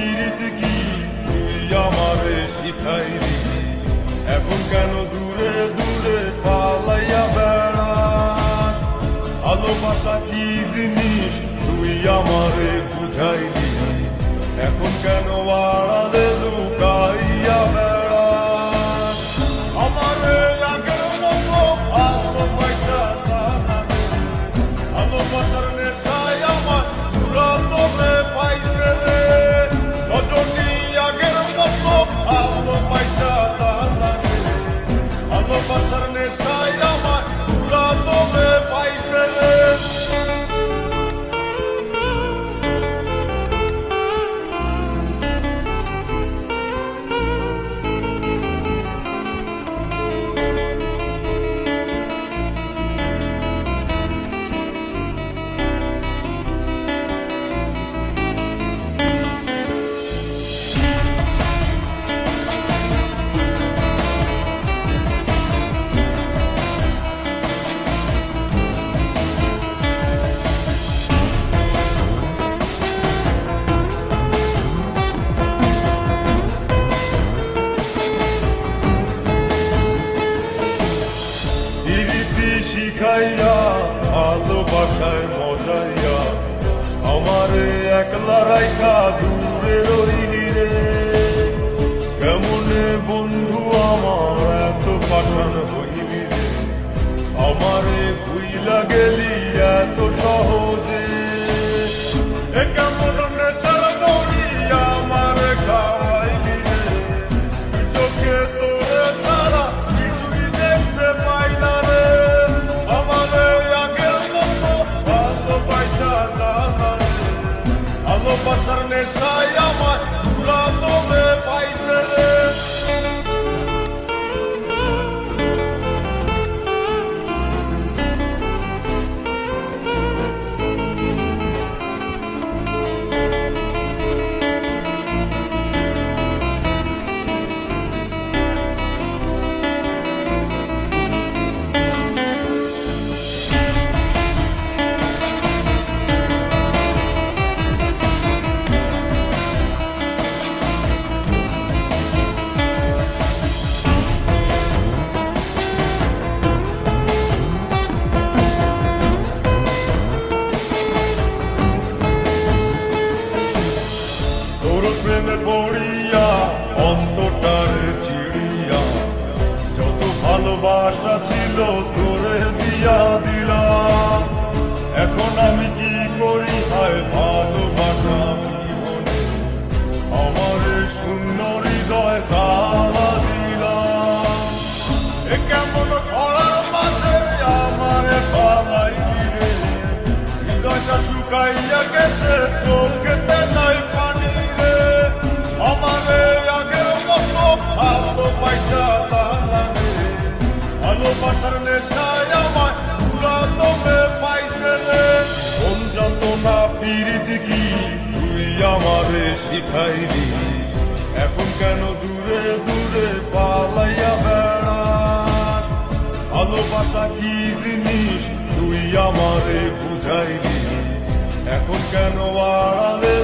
পীড়িত কি এখন কেন দূরে দূরে পালাইয়া বেড়াস? ভালোবাসা কি জিনিস? তুই আমারে বুঝাইলি। এখন কেন আর শিখাইয়া ভালোবাসায় মজাইয়া আমার একলা রাইখা দূরে রইয়া corazones son... ভালোবাসা ছিল তোরে দিয়া দি কীর্তিকি তুই আমারে শিখাইলি। এখন কেন দূরে দূরে পালাইয়া বেড়াস? ভালোবাসা কি জিনিস? তুই আমারে বুঝাইলি। এখন কেন আড়ালে